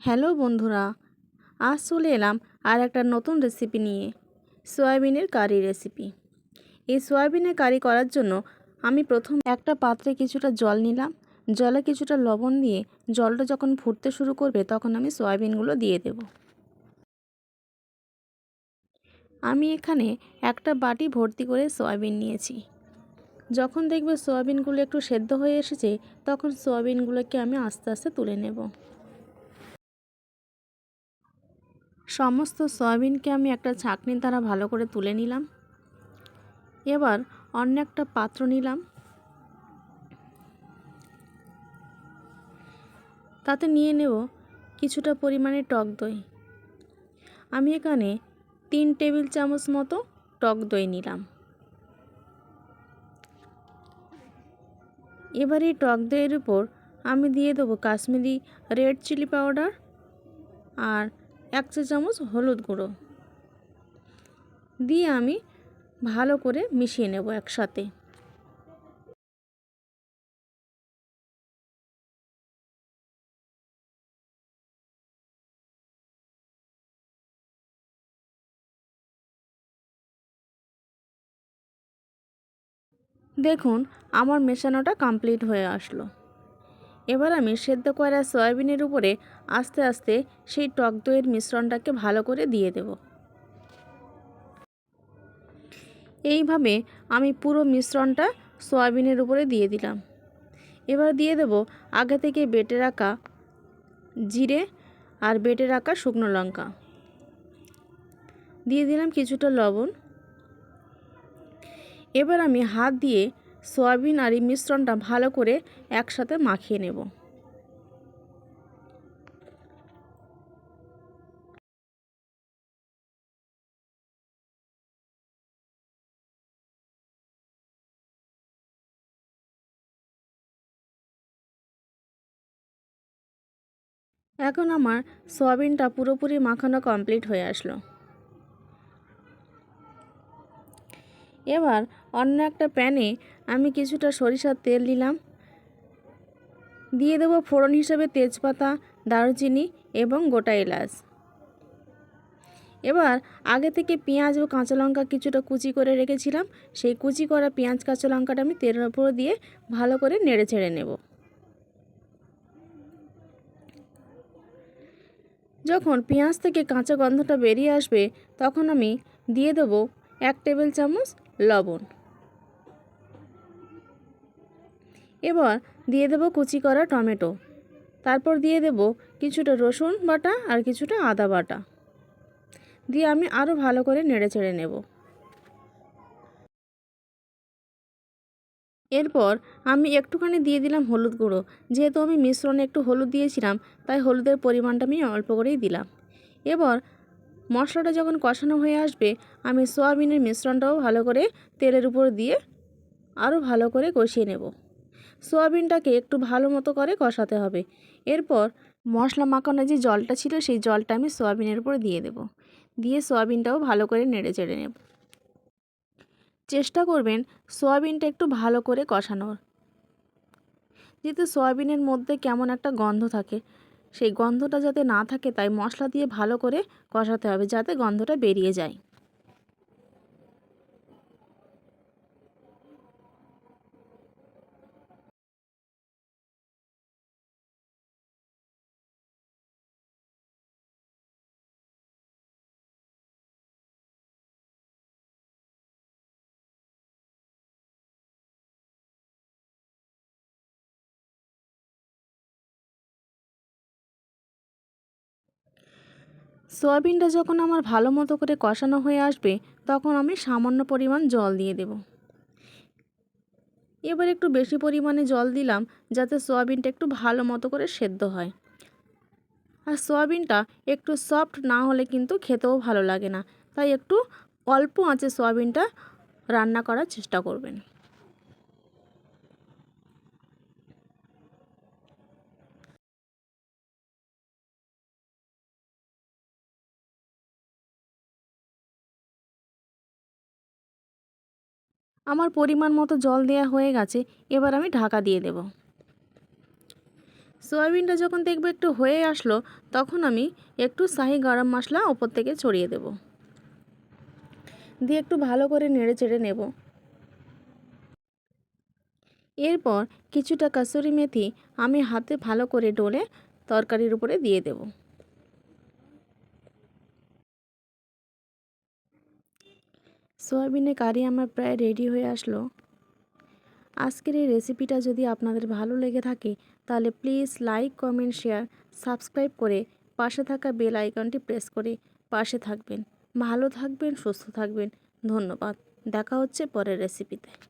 Hello বন্ধুরা, আজ চলে এলাম আর একটা নতুন রেসিপি নিয়ে, সয়াবিনের কারি রেসিপি এই সয়াবিনের কারি করার জন্য আমি প্রথম একটা পাত্রে কিছুটা জল নিলাম, জলে কিছুটা লবণ দিয়ে জলটা যখন ফুটতে শুরু করবে তখন আমি সয়াবিনগুলো দিয়ে দেব। আমি এখানে একটা বাটি ভর্তি করে সয়াবিন নিয়েছি। যখন দেখবে সয়াবিনগুলো একটু সেদ্ধ হয়ে এসেছে তখন সয়াবিনগুলোকে আমি আস্তে আস্তে তুলে নেব। সমস্ত সয়াবিনকে আমি একটা ছাঁকনি দ্বারা ভালো করে তুলে নিলাম। এবার অন্য একটা পাত্র নিলাম। তাতে নিয়ে নেব কিছুটা পরিমাণে টক দই। আমি এখানে তিন টেবিল চামচ মতো টক দই নিলাম। এবার এই টক দইয়ের উপর আমি দিয়ে দেবো কাশ্মীরি রেড চিলি পাউডার আর এক চা চামচ হলুদ গুঁড়ো। দিয়ে আমি ভালো করে মিশিয়ে নেব একসাথে। দেখুন, আমার মেশানোটা কমপ্লিট হয়ে আসলো। এবার আমি সেদ্ধ করা সয়াবিনের উপরে আস্তে আস্তে সেই টক দইয়ের মিশ্রণটাকে ভালো করে দিয়ে দেব। এইভাবে আমি পুরো মিশ্রণটা সয়াবিনের উপরে দিয়ে দিলাম। এবার দিয়ে দেব আগে থেকে বেটে রাখা জিরে আর বেটে রাখা শুকনো লঙ্কা। দিয়ে দিলাম কিছুটা লবণ। এবার আমি হাত দিয়ে সয়াবিন আর এই মিশ্রণটা ভালো করে একসাথে মাখিয়ে নেব। এখন আমার সয়াবিনটা পুরোপুরি মাখানো কমপ্লিট হয়ে আসলো। এবার অন্য একটা প্যানে আমি কিছুটা সরিষার তেল দিলাম। দিয়ে দেবো ফোড়ন হিসেবে তেজপাতা, দারুচিনি এবং গোটা এলাচ। এবার আগে থেকে পেঁয়াজ ও কাঁচা লঙ্কা কিছুটা কুচি করে রেখেছিলাম। সেই কুচি করা পেঁয়াজ, কাঁচা লঙ্কাটা আমি তেলের ওপর দিয়ে ভালো করে নেড়ে ছেড়ে নেব। যখন পেঁয়াজ থেকে কাঁচা গন্ধটা বেরিয়ে আসবে, তখন আমি দিয়ে দেবো এক টেবিল চামচ লবণ। এবার দিয়ে দেব কুচি করা টমেটো। তারপর দিয়ে দেব কিছুটা রসুন বাটা আর কিছুটা আদা বাটা। দিয়ে আমি আরও ভালো করে নেড়ে চেড়ে নেব। এরপর আমি একটুখানি দিয়ে দিলাম হলুদ গুঁড়ো। যেহেতু আমি মিশ্রণে একটু হলুদ দিয়েছিলাম, তাই হলুদের পরিমাণটা আমি অল্প করেই দিলাম। এবার মশলাটা যখন কষানো হয়ে আসবে, আমি সোয়াবিনের মিশ্রণটাও ভালো করে তেলের উপর দিয়ে আরও ভালো করে কষিয়ে নেব। সোয়াবিনটাকে একটু ভালো মতো করে কষাতে হবে। এরপর মশলা মাখানো যে জলটা ছিল, সেই জলটা আমি সোয়াবিনের উপর দিয়ে দেব। দিয়ে সোয়াবিনটাও ভালো করে নেড়ে চেড়ে নেব। চেষ্টা করবেন সোয়াবিনটা একটু ভালো করে কষানোর। যেহেতু সোয়াবিনের মধ্যে কেমন একটা গন্ধ থাকে সেই গন্ধটা যাতে না থাকে, তাই মশলা দিয়ে ভালো করে কষাতে হবে যাতে গন্ধটা বেরিয়ে যায়। সয়াবিনটা যখন আমার ভালো মতো করে কষানো হয়ে আসবে, তখন আমি সামান্য পরিমাণ জল দিয়ে দেব। এবার একটু বেশি পরিমাণে জল দিলাম, যাতে সয়াবিনটা একটু ভালো মতো করে সেদ্ধ হয়। আর সয়াবিনটা একটু সফট না হলে কিন্তু খেতেও ভালো লাগে না, তাই একটু অল্প আঁচে সয়াবিনটা রান্না করার চেষ্টা করবেন। আমার পরিমাণ মতো জল দেওয়া হয়ে গেছে, এবার আমি ঢাকা দিয়ে দেব। সয়াবিনটা যখন দেখব একটু হয়ে আসলো, তখন আমি একটু শাহি গরম মশলা ওপর থেকে ছড়িয়ে দেব। দিয়ে একটু ভালো করে নেড়ে চেড়ে নেব। এরপর কিছুটা কাসুরি মেথি আমি হাতে ভালো করে ডলে তরকারির উপরে দিয়ে দেব। সয়াবিনের কারি আমার প্রায় রেডি হয়ে আসলো। আজকের এই রেসিপিটা যদি আপনাদের ভালো লেগে থাকে, তাহলে please like, comment, share, subscribe করে পাশে থাকা বেল আইকনটি প্রেস করে পাশে থাকবেন। ভালো থাকবেন, সুস্থ থাকবেন। ধন্যবাদ। দেখা হচ্ছে পরের রেসিপিতে।